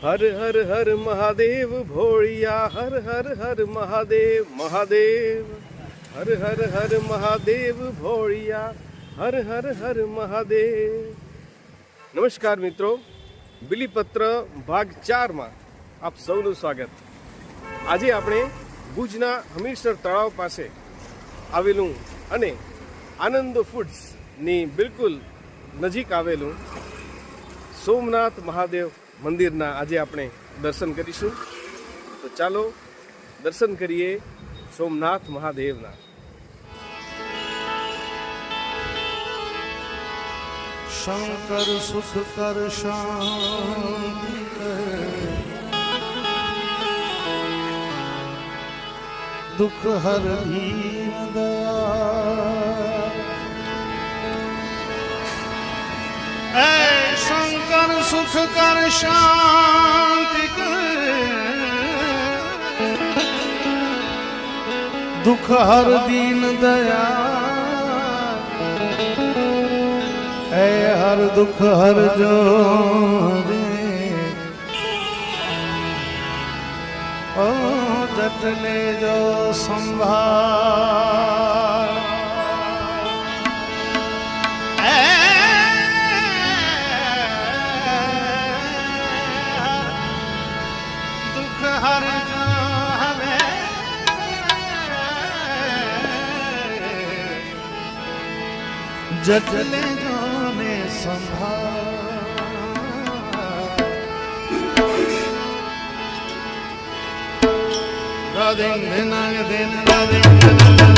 હર હર હર મહાદેવ ભોળિયા હર હર હર મહાદેવ મહાદેવ હર હર હર મહાદેવ ભોળિયા હર હર હર મહાદેવ નમસ્કાર મિત્રો બિલીપત્ર ભાગ ચારમાં આપ સૌનું સ્વાગત। આજે આપણે ભુજના હમીરસર તળાવ પાસે આવેલું અને આનંદ ફૂડ્સની બિલકુલ નજીક આવેલું સોમનાથ મહાદેવ મંદિરના આજે આપણે દર્શન કરીશું. તો ચાલો દર્શન કરીએ સોમનાથ મહાદેવના. શંકર સુખ કર દુઃખ હર દયા શંકર સુખ કર શાંતિ દુઃખ હર દીન દયા. હે હર દુઃખ હર જો ઓ જટ જો સંભાળ. जटले जाने संभाल दिन दिन दिन दिन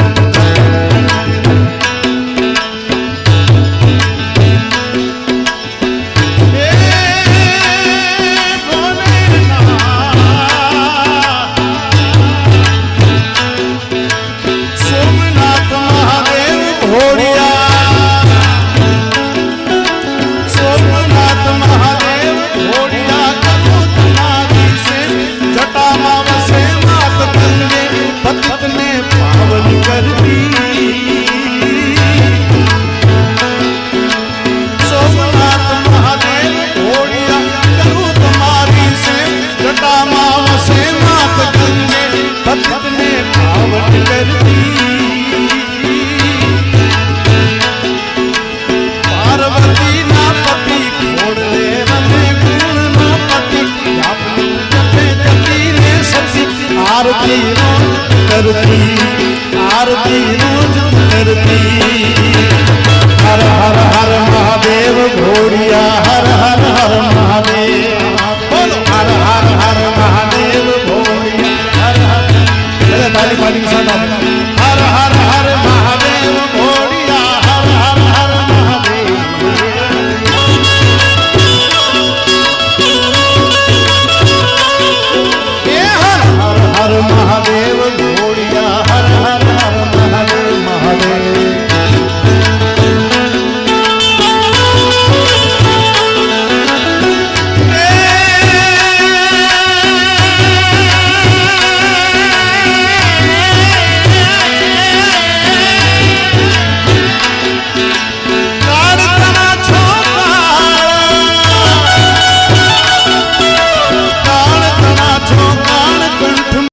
આરતી રોજ કરતી આરતી રોજ કરતી